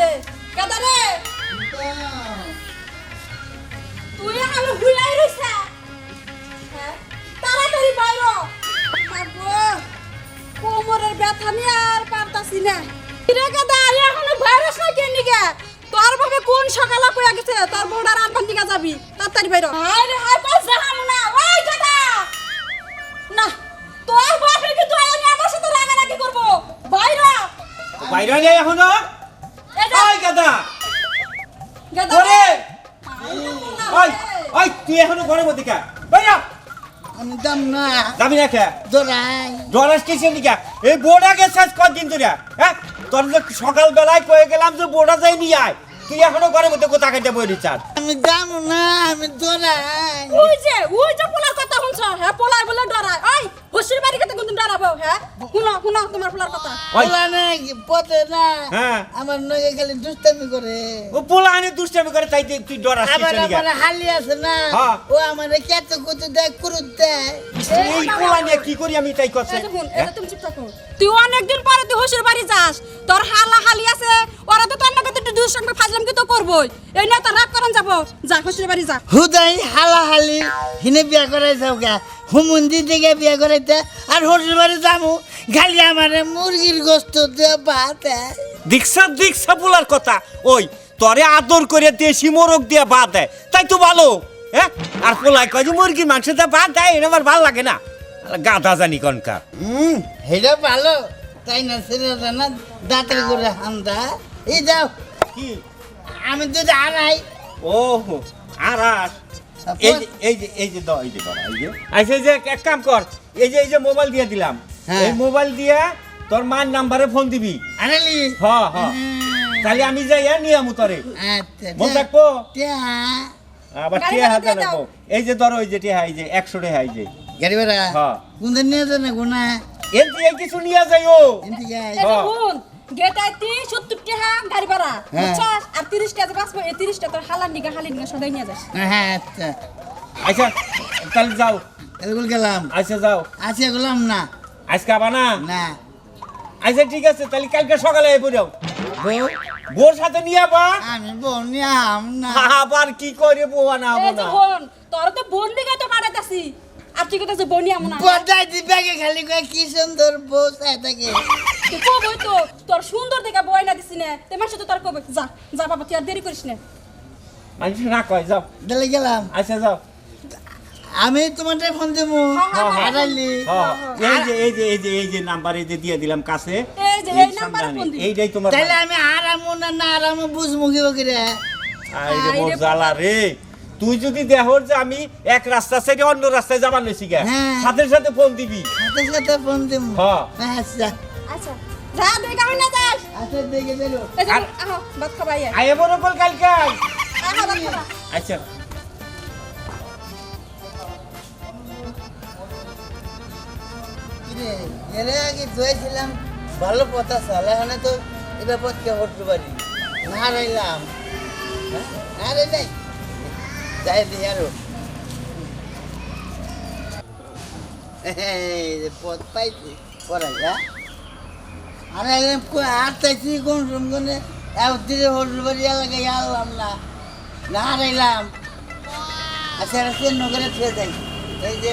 আছে কেদারে তুই এখানে ঘুরাই রইছ? হ্যাঁ? তাড়াতাড়ি বাইর কোমরের ব্যথা নিয়ে আর পারতাছি না। কিরে কেদা এখনও ভাইরাস না কেন নিগে তোর ভাবে কোন সকালে কইয়া গেছে? তোর বউডার আনবার দিকে যাবি। তাড়াতাড়ি বাইর হায় রে হায় পাস যাহাম না। ওই কেদা না তোর বাপে কিন্তু আমি আমার সাথে রাগারাগি করব? বাইর বাইরে নেই এখনও? এখনও ঘরের মধ্যে কা? বাইরা আমি দাম না। যাবি না কে? দোরাই ডরাস কিসের দিকা। এই বোর্ডা গেছে কদিন ধরে। হ্যাঁ তোর যে সকাল বেলায় কয়ে গেলাম যে বোর্ডা যাই নিয়ে আয়। তুই এখনও ঘরের মধ্যে কোথা খাইতে বই চার আমি দাম না আমি দোরাই ওই যে ওই যে পোলার কথা শুনছ? হ্যাঁ পোলার বলে ডরায়। ওই হুসির বাড়ি কথা কিন্তু ডরাবো হ্যাঁ? শুনো শুনো তোমার পোলার কথা। না পথে না। হ্যাঁ। আমার নগে খালি দুষ্টামি করে। ও পোলা আনে দুষ্টামি করে তাই তুই- ডরাস আবার আমার হালি আছে না হ্যাঁ। ও আমার কেত কুতু দেয় কুরুত দেয়। এই পোলা নিয়ে কি করি আমি তাই শুন, এই তুমি চুপ থাকো। তুই অনেকদিন পরে তুই হুসির বাড়ি যাস। তোর হালা হালি আছে ওরা তো তোর নাকি তুই দুর সঙ্গে ফাজলাম কি তো করবই। এই তোর রাগ করেন যাব। যা হুসির বাড়ি যা। হুদাই হালা হালি হিনে বিয়া করাই যাও গা। হুমুন্দি দিকে বিয়া করাইতে আর হোটেল বাড়ি যামু। খালি আমার মুরগির গোস্ত দিয়ে ভাত। দীক্ষা দীক্ষা পোলার কথা। ওই তরে আদর করে দেশি মোরগ দিয়ে ভাত দেয় তাই তো ভালো হ্যাঁ আর পোলাই কয় যে মুরগির মাংস দিয়ে ভাত দেয় এটা আমার ভালো লাগে না। গাধা জানি কনকার। হুম হেটা ভালো। তাই না ছেলেটা না দাঁতের করে হান্দা এই যাও কি? আমি তো আড়াই। ওহো আরাস এই যে এই যে এই যে দাও এই যে বাবা এই যে। আচ্ছা এই যে এক কাম কর এই যে এই যে মোবাইল দিয়ে দিলাম। এই মোবাইল দিয়া তোর মার নাম্বারে ফোন দিবি। আড়ালি হ হ। তাহলে আমি যাই নিয়ে আমু তোরে আচ্ছা মন থাকব আবার টিয়া হাতে রাখব। এই যে ধরো এই যে টিয়া এই যে একশো টাকা এই যে। গাড়ি ভাড়া? হ্যাঁ। কোন দিন নিয়ে যান না এর দিয়ে কিছু নিয়ে যাইও এদিকে আয়। এই হ্যাঁ। শুন গেটাই তি সত্তর টাকা গাড়ি ভাড়া হ্যাঁ। বুঝছস? আর তিরিশ টাকা বাঁচবো এই তিরিশ টাকা তোর হালার নিগা হালির নিগা সদাই নিয়ে যাস। হ্যাঁ আচ্ছা। আচ্ছা তাহলে যাও। এগুলো গেলাম। আচ্ছা যাও। আচ্ছা গেলাম না। আজকে আবার না? না। আচ্ছা ঠিক আছে তাহলে কালকে সকালে এসে বউ। বোর সাথে নিয়ে আবা আমি বউ নিয়ে আম না। আবার কি করে বোয়া না যে না? বোন তোর তো বোন দিকে তো পাঠাইতাছি আর তুই কথা বনি আমনা বদাই দিবে খালি কয় কি সুন্দর বউ চাই থাকে তুই কবই তো তোর সুন্দর দেখে বই না দিছি না। তোমার সাথে তোর কবই যা যা বাবা তুই আর দেরি করিস না। মানুষ না কয় যাও। দিলে গেলাম। আচ্ছা যাও। আমি তোমারটা ফোন দেবো। হ্যাঁ, হ্যাঁ। হারাইলি। হ্যাঁ, এই যে এই যে এই যে এই যে নাম্বার এই যে দিয়ে দিলাম কাছে। এই যে এই নাম্বারে ফোন দিবি। এইটাই তোমার তাইলে আমি আরামও না না আরামও বুঝব কি বকিরে আই রে মোর জ্বালা রে। তুই যদি দেহর যে আমি এক রাস্তা ছেড়ে অন্য রাস্তায় যাবার লইছি গে। সাথে সাথে ফোন দিবি। সাথে সাথে ফোন দেবো। হ্যাঁ। আচ্ছা। আচ্ছা। যা তুই কামে না যাস আচ্ছা দেখে বেরো এই যে আর- আহ ভাত খাবাই আয়ে বড় কল কালকে। আয়। আহ ভাত খাবা। আচ্ছা। এর আগে ধুয়েছিলাম ভালো পথ আছে এখানে তো এটা পথকে হটতে পারি না হারাইলাম হ্যাঁ? আরে নাই যাই দিই আরও পথ পাইছি পড়াই হ্যাঁ আরে আর চাইছি কোন সঙ্গে দিলে হটতে পারি এলাকায় আনলাম না না হারাইলাম আচ্ছা আচ্ছা নগরে ফিরে যাই এই যে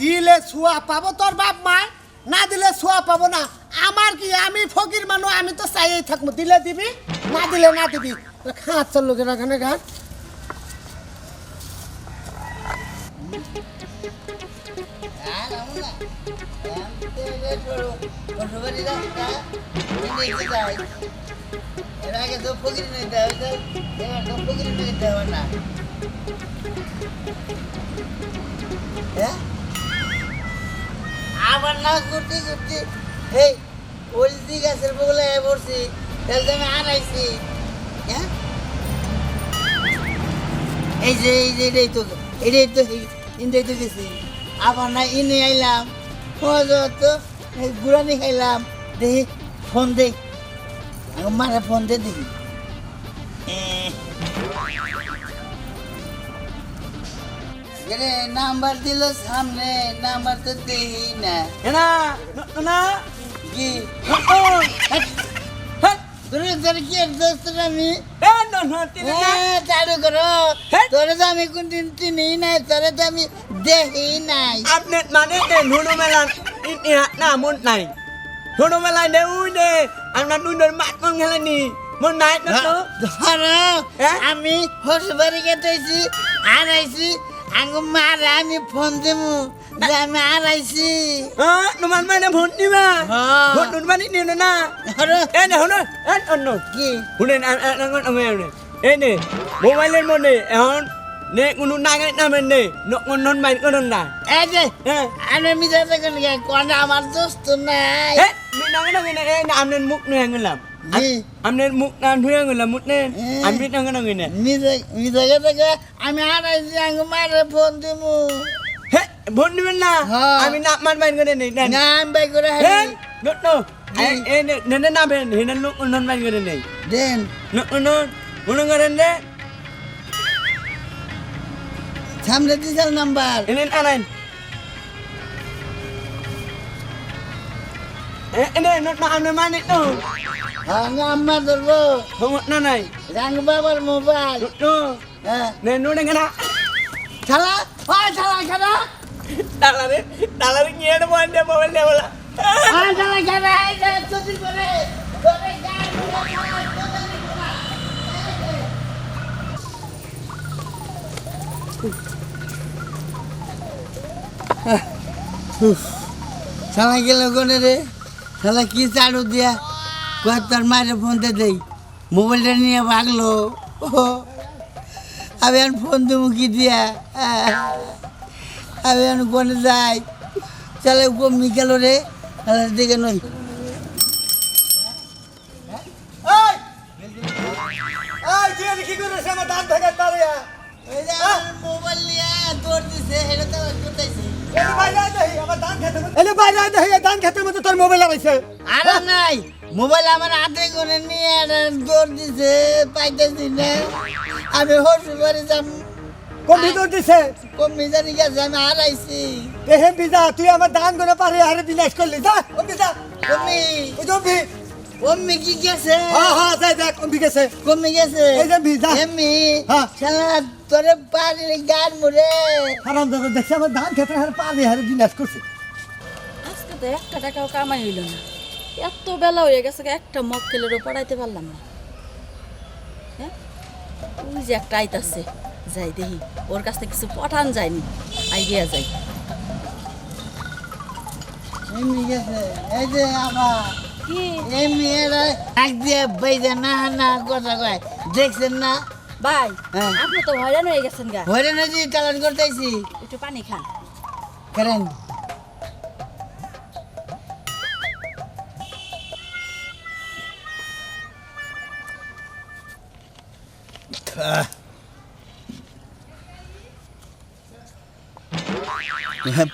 দিলে ছুয়া পাবো তোর বাপ মা, না দিলে ছুয়া পাবো না। আমার কি, আমি ফকির মানুষ, আমি তো চাইই থাকব। দিলে দিবি, না দিলে না দিবি। খাচ্ছ লোকের এখানে ঘাট আর আবার না করতে করতে, এই, হলদি গাছের বগলে পড়ছি, তাহলে আমি হারাইছি। হ্যাঁ? এই যে এই যে, এটাই তো এটাই তো ইন্দাই তো গেছি। আবার না, ইনে আইলাম তো গুড়ানি খাইলাম, দেখি, ফোন দে। মারা ফোন দে দেখি। এরে নাম্বার দিল সামনে নাম্বার তো দেখি না। না না কি? হ্যাঁ তোর তোর কি দোস্ত আমি? হ্যাঁ না না না। হ্যাঁ, চালু করো। হ্যাঁ। তোরে তো আমি কোনদিন চিনি নাই তোরে তো আমি দেখি নাই। আপনি মানে নুনু ইয়া না মন নাই। নুনু মেলান দে উই দে আমরা নুনুর মাত মন গেলানি মন নাই তো? ধরো হ্যাঁ? আমি হসবাড়ি কেটেছি হারাইছি আঙ্গু মারে আমি ফোন দেবো যে আমি হারাইছি। হ্যাঁ তোমার মানে ভোট নিবা। ভোট নুন মানে নিও না এ না হনো এ অন্য কি? শুনেন আমি নে মোবাইলের মনে এখন নে কোনো নাগাই নামেন নে নন নন বাইন করুন না। এই যে হ্যাঁ। আমি মিজা দেখুন কোন আমার দোস্ত নাই। এ এ আমনের মুখ নুয়ে গেলাম। জি। মুখ না ধুয়ে গেলাম মুখ নে। আমি নাগাই না মিজা মিজা আমি আঙ্গু মারে ফোন দেবো হে ভোট নিবেন না। আমি না মান বাইন করে নেই না আমি বাই করে হে হারাই নো এ নে নে না বেন হে না নন বাইন করে নেই দেন নত নো মনে করেন রে সামনে দিশাল নাম্বার এনে আনাইন এনে নত না আমনে মানে তো আমি আম্মা ধরবো হোমত না নাই রাং বাবার মোবাইল নত নো হ্যাঁ নে নো ডে গনা ছাড়া হয় ছাড়া ছাড়া ডালারে ডালারে নিয়ে দেবো আনতে মোবাইল দে বলা হয় ছাড়া ছাড়া এই যে চুরি করে করে গান শালা গেল শালা কি চাড়ু দিয়া? কয় তোর মায়ের ফোনতে দেই। মোবাইলটা নিয়ে ভাগলো। ও আমি এখন ফোন দেবো কি দিয়া? আমি এখন কোনে যাই। চালে কমনি গেল রে। তাহলে দিকে নই আমার দাঁত মোবাইল নিয়ে দৌড় দিছে সেটা তো এলে বাইরে আয় দেখি ধান খেতের মধ্যে তোর মোবাইল লাগাইছে। আরে নাই মোবাইল আমার হাতে করে নিয়ে দৌড় দিছে পাইতেছি না। আমি বাড়ি যাম। কম্পিউটার দিছে? কমি জানি গেছে আমি হারাইছি। এহে বিজা তুই আমার ধান গোনা পারে আরে বিনাশ করলি যা। ও বিজা কমি ওই জম্বি কি গেছে? হ্যাঁ হ্যাঁ যাই দেখ কম্পি গেছে। কমি গেছে? এই যে ভিজা। এমনি হ্যাঁ। শালা তোরে পারি গান মুরে হারাম দাদা দেখছি আমার ধান খেতে হারে পারে হারে বিনাশ করছে। আজকে তো একটা টাকাও কামাই হইল না। এত বেলা হয়ে গেছে একটা মক্কেলেরও পড়াইতে পারলাম না। হ্যাঁ? ওই যে একটা আইতাছে যাই দেখি ওর কাছ থেকে কিছু পঠান যায়নি। আইডিয়া যাই। এমনি গেছে। এই যে আমার দিয়ে বাইজা না না কথা কয়। দেখছেন না? ভাই হ্যাঁ। আপনি তো হয়রান হয়ে গেছেন গা। হরে না যে চালান করতেছি একটু পানি খান। করেন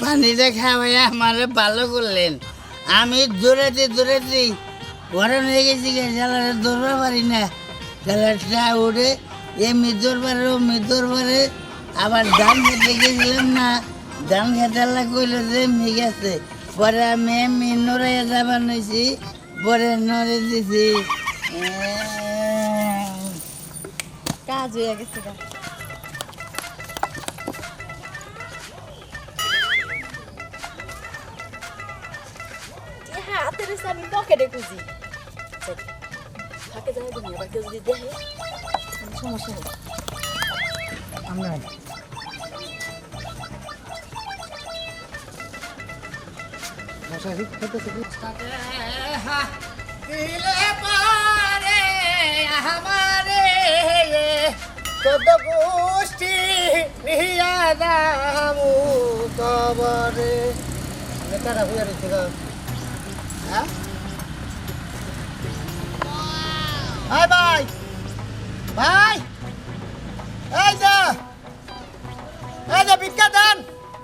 পানিটা খাওয়াই আমার ভালো করলেন। আমি দৌড়াতে দৌড়াতে গরম হয়ে গেছি জ্বালাটা দৌড়া পারি না। জ্বালাটা উঠে এমনি দৌড়বারে এমনি দৌড়বারে আবার ধান খেতে গেছিলাম না। ধান খেতে কইলো যে এমনি গেছে। পরে আমি এমনি নড়াইয়া যাবার নইছি, পরে নড়ে দিছি। কাজ হয়ে গেছে এসে আমি পকেটে খুঁজি। ফাঁকে যাই দিন আবার কেউ যদি দেখে। সমস্যা পারে আমারে গোষ্ঠী নিহিয়া দামু কবরে। নেতারা হুইয়া রয়েছে ভাই ভাই ভাই এই যে এই যে ভিক্ষা দেন।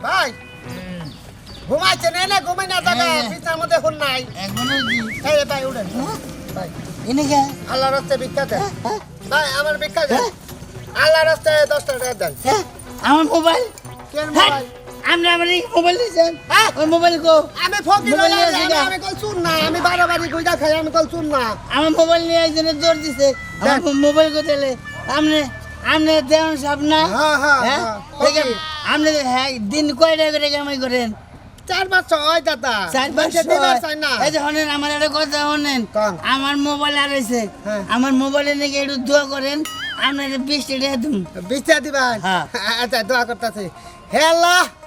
ভাই। ঘুমাইছে না না ঘুমাই না দাদা বিছানার হ্যাঁ। মধ্যে হল নাই। এই ভাই উঠেন। হ্যাঁ। ভাই। এনে গে আল্লাহর রাস্তায় ভিক্ষা দেন। হ্যাঁ, ভাই আমার ভিক্ষা দেন। আল্লাহর রাস্তায় দশটা টাকা দেন। আমার মোবাইল? কেন মোবাইল? আমার মোবাইল দিয়েছেন হ্যাঁ? ওই মোবাইল কো আমি ফকির মোবাইল নিয়ে আমি কল শুন না? আমি খাই আমি কল শুন না? আমার মোবাইল নিয়ে জোর দিছে। আমার মোবাইল আপনি আপনি সাহেব না? হ্যাঁ, হ্যাঁ, হ্যাঁ? দেখেন, আপনি হ্যাঁ দিন কয়টা করে কামাই করেন? চার হয় দাদা। চার চাই না। এই যে শোনেন আমার একটা কথা আমার মোবাইল হারাইছে হ্যাঁ। আমার মোবাইলে নাকি একটু দোয়া করেন আপনার বিশ টাকা দিন বিচা দিবেন। আচ্ছা দোয়া করতেছি। হে আল্লাহ! হে- হে-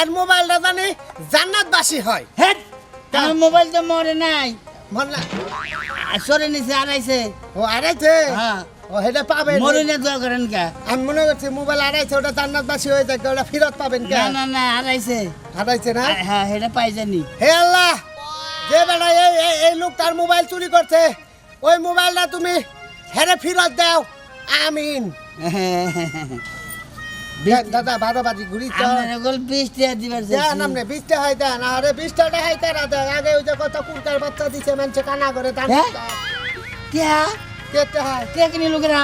এর মোবাইলটা জানি জান্নাতবাসী হয়। হ্যাঁ আমার মোবাইল তো মরে নাই। আর সরে নিছে হারাইছে ও আড়াইছে? হ্যাঁ। ও হেটা পাবেন মরে না দোয়া করেন কা? আমি মনে করছি মোবাইল আড়াইছে ওটা জান্নাতবাসী হয়ে যায় ওটা ফেরত পাবেন কে? না না না হারাইছে আড়াইছে না? হ্যাঁ এটা পাই জানি। হে আল্লাহ! যে বেটা এই এই- এই লোকটার মোবাইল চুরি করছে ওই মোবাইলটা তুমি হেরে ফেরত দাও। আমিন। দে- দাদা বারো বাজি ঘুরি আপনার বিশ টাকা দিবার দেন হয় দেন আরে বিশটা হয় তারা দেন আগে ওই যে কত কুলকার বাচ্চা দিছে মানুষে কানা করে দান? টিয়া কেটে টিয়া কিনি লোকেরা?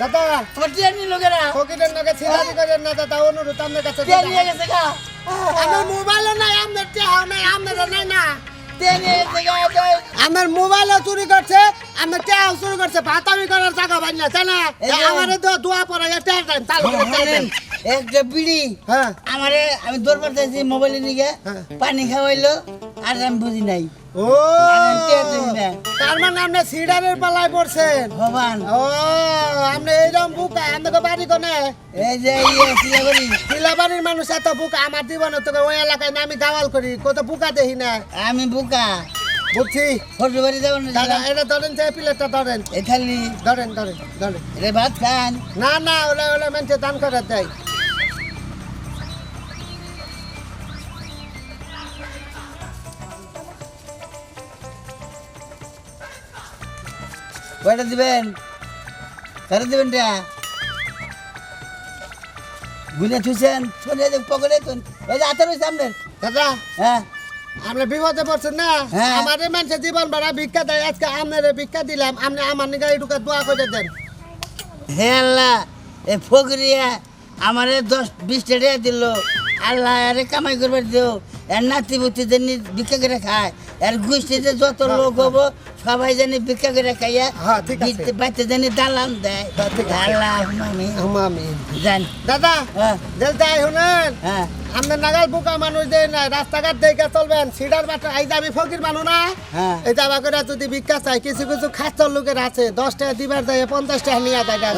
দাদা। আমার টিয়া নি লোকেরা? ফকিরের নাকি ছিলাদি করেন না দাদা অনুরোধ আপনার কাছে টিয়া নিয়ে গেছে গা? আমার মোবাইলও নাই আপনার টেহাও নাই আপনারও নাই না। টিয়া নিয়ে গেছে গা? যাই। আমার মোবাইলও চুরি করছে আমার টেহাও চুরি করছে ভাতামি করার জায়গা পাই না। আমার দোয়া পড়া টেহার টাইম চালু একটা বিড়ি হ্যাঁ। আমারে আমি দরবার চাইছি মোবাইলে নিয়ে হ্যাঁ। পানি খাওয়াইলো আর আমি বুঝি নাই। ও। তার মানে আপনি সিডারের পালায় পড়ছেন? ভগবান। ও আপনি এইরকম বুকা আমাকে বাড়ি কোনে? এই যে শিলাবরি শিলাবাড়ির মানুষ এত বুকা আমার জীবনে তোকে ওই এলাকায় না আমি গাওয়াল করি কত বুকা দেখি না। আমি বুকা। বুঝছি? শ্বশুর বাড়ি যাব না দাদা এটা ধরেন যে প্লেটটা ধরেন। এই খালি ধরেন ধরেন ধরেন। রে ভাত খান। না না ওলা ওলা মানুষের দান করে দেয়। কয়টা দিবেন? কারে দিবেন টা? গুনে থুইছেন শুনে যে পকেটে তুন। ওই যে আতর হইছে আপনার। দাদা হ্যাঁ। আপনি বিপদে পড়ছেন না? হ্যাঁ। আমাদের মানুষের জীবন ভাড়া ভিক্ষা দেয়। আজকে আপনার ভিক্ষা দিলাম আপনি আমার নিগা এটুকু দোয়া করে দেন। হে আল্লাহ এ ফকরিয়া আমারে দশ বিশ টাকা দিল। আল্লাহ আরে কামাই করবার দিও। এর নাতি বুতি জানি ভিক্ষা করে খায়। এর গোষ্ঠীতে যত লোক হব সবাই জানি ভিক্ষা করে খাইয়া হ্যাঁ। বাচ্চা জানি দালান দেয়। হ্যাঁ, দাদা হ্যাঁ। জেল যাই শুনেন হ্যাঁ। আপনার নাগাল বুকা মানুষ দেয় না রাস্তাঘাট দেখে চলবেন সিডার বাটা এই আমি ফকির মানুষ না হ্যাঁ। এই যাবা করে যদি ভিক্ষা চাই কিছু কিছু খাচ্ছর লোকের আছে দশ টাকা দিবার দেয় পঞ্চাশ টাকা নিয়ে দেয়।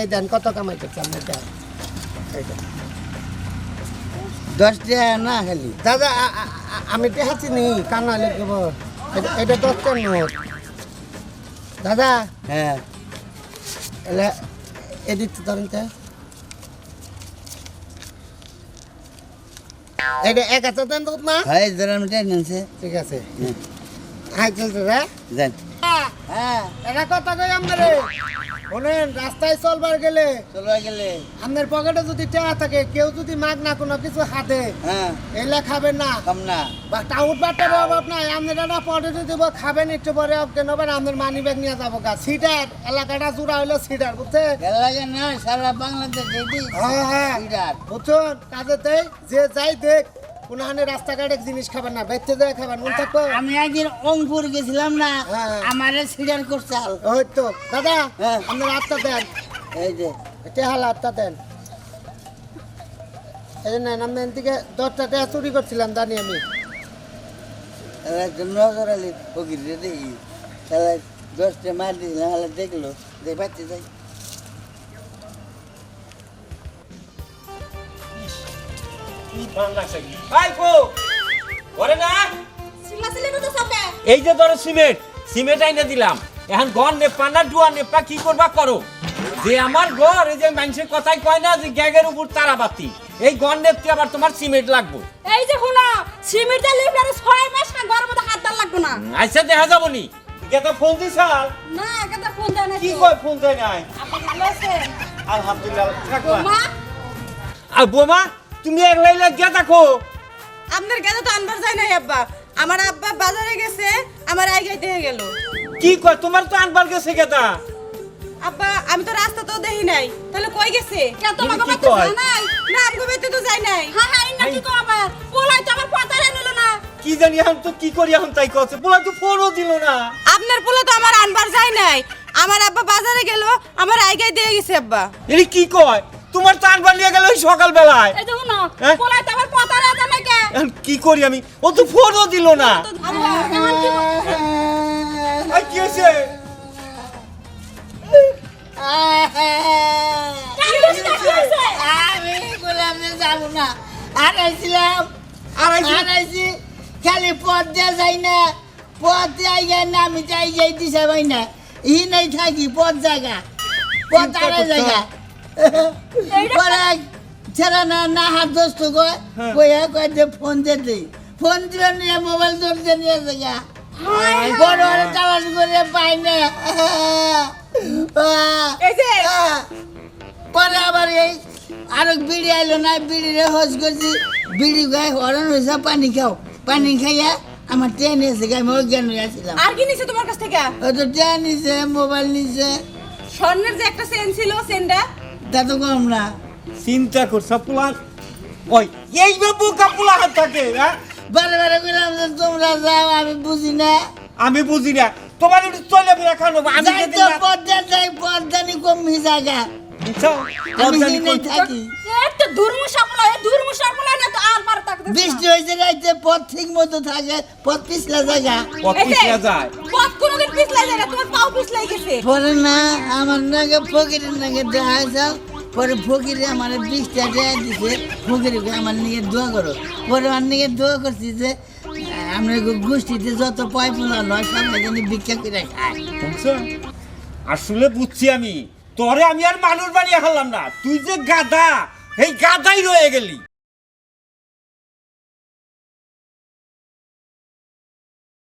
এই দেন কত কামাই করছে আপনার। দশ টাকা না খালি। দাদা আমি টেহা চিনি কান্না লিখব এটা- এটা দশ টাকা নোট। দাদা হ্যাঁ। এলে এদিক ধরেন তো। এটা এক হাজার দেন তো না? হয় ধরেন নিছে ঠিক আছে। আয় চলছে রে জান হ্যাঁ এটা কথা কই আমরে শোনেন রাস্তায় চলবার গেলে চলবা গেলে। আপনার পকেটে যদি টাকা থাকে কেউ যদি মাগ না কোনো কিছু হাতে হ্যাঁ। এলে খাবেন না। কম না। বা টাউট বাটার অভাব নাই আপনার একটা পটেটো দিব খাবেন একটু পরে কেন নেবেন আপনার মানি ব্যাগ নিয়ে যাব গা। সিটার এলাকাটা জুড়া হইল সিটার বুঝছে খেলা লাগে না সারা বাংলাদেশ হ্যাঁ হ্যাঁ। বিরাট বুঝছেন? কাজেতে যে যাই দেখ রাস্তাঘাটে জিনিস খাবেন না মন থাকব? আমি একদিন গেছিলাম না হ্যাঁ। আমারে সিডার করছাল ওই তো দাদা হ্যাঁ। আপনার আত্মা দেন। এই যে। টেহাল আত্মা দেন? এই জন্য আমি এদিকে দশটা টেহা চুরি করছিলাম জানি আমি। নজর আলী ফকির দেখি। তাহলে দশটা মার দিয়েছিলাম দেখল বাচ্চা যাই। ভাই কো করে না? চিল্লাচিল্লি তো সবে এই যে ধরো সিমেন্ট সিমেন্ট আইনা দিলাম। এখন ঘর নেপা না ডুয়া নেপা কি করবা করো? যে আমার ঘর এই যে মানুষের কথাই কয় না যে গ্যাগের উপর তারাবাতি। এই ঘর নেপতে আবার তোমার সিমেন্ট লাগবো। এই যে শুনো দিয়ে লিখলে আর ছয় মাস গরম মধ্যে হাত দাল লাগবে না। আইসা দেখা যাব নি। এটা ফোন দিছাল না একেটা ফোন দেয় না কি কয় ফোন দেয় নাই? আপনি ভালো আছেন? আলহামদুলিল্লাহ থাকবা। মা আর বোমা? তুমি একলাই লাগিয়া দেখো আপনার গেদা তো আনবার যায় নাই আব্বা? আমার আব্বা বাজারে গেছে আমার আই গাইতে গেল। কি কয় তোমার তো আনবার গেছে গেদা। আব্বা আমি তো রাস্তা তো দেখি নাই। তাহলে কই গেছে? কে তোমাকে কি বাড়িতে কয়? নাই না আমগো বাইতে তো যাই নাই। হ্যাঁ হ্যাঁ ইন্না কি কো আবার? পোলাই তো আমার পাতারে নিল না। কি জানি এখন তো কি করি এখন তাই কছে। পোলা তো ফোনও দিল না। আপনার পোলা তো আমার আনবার যায় নাই। আমার আব্বা বাজারে গেল আমার আইগাই দিয়ে গেছে আব্বা। এরি কি কয়? তোমার তো আনবার নিয়ে গেল ওই সকাল বেলায় এই দেখুন না? পোলাই তো আমার পাতারে আছে নাকি? এখন কি করি আমি? ও তো ফোনও দিল না। কেমন কি কি হয়েছে? আমি বললাম যে যাব না। আনাইছিলাম আড়াইশো আনাইছি খালি পথ দিয়ে যাই না। পথ দিয়ে যাই না আমি যাই যাই দিছে ভাই না। ই নাই থাকি পথ জায়গা। পথ জায়গা। ছেড়া না না হাত দোস্ত কয় হ্যাঁ। কইয়া কয় যে ফোন দিয়ে দিই ফোন দিলে নিয়ে মোবাইল ধরতে নিয়ে জায়গা। বড় বড় চালান করে পাই না। এই যে। আহ, পরে আবার এই আরও বিড়ি আইলো না বিড়ি রে হজ করছি। বিড়ি গায়ে হরণ হয়েছে পানি খাও। পানি খাইয়া আমার ট্রেন এসে গায়ে আমি জ্ঞান হয়ে আসছিলাম আর কি নিছে তোমার কাছ থেকে? ও তো ট্রেন নিছে মোবাইল নিছে। স্বর্ণের যে একটা সেন ছিল সেনটা তা তো কম না চিন্তা করছ পোলা ওই এইভাবে বোকা পোলা থাকে হ্যাঁ? বারে বারে বললাম যে তোমরা যাও আমি বুঝি না। আমি বুঝি না। তোমার একটু চলে ফিরে খানো আমি তো না- পদ্মা যাই পদ্মানি কমি জায়গা? আমি হিনে থাকি। না তো আর বৃষ্টি রাইতে পথ ঠিক মতো থাকে পথ পিছলা জায়গা। কত পিছলা যায়। পথ কোনোদিন পিছলাই যায় না তোমার পাও পিছলাই গেছে। পরে না আমার নাকি ফকিরের নাকি দেওয়া হয়েছে। পরে ফকিরে আমার বিষটা টাকা দিছে, ফকিরকে আমার নিয়ে দোয়া করো। পরে আমার নিয়ে দোয়া করছি যে আমরা গোষ্ঠীতে যত পয় পুজো নয় সবাই জানি ভিক্ষা করে খায়? আসলে বুঝছি আমি। তোরে আমি আর মানুষ বানিয়ে খেলাম না। তুই যে গাদা এই গাদাই রয়ে গেলি।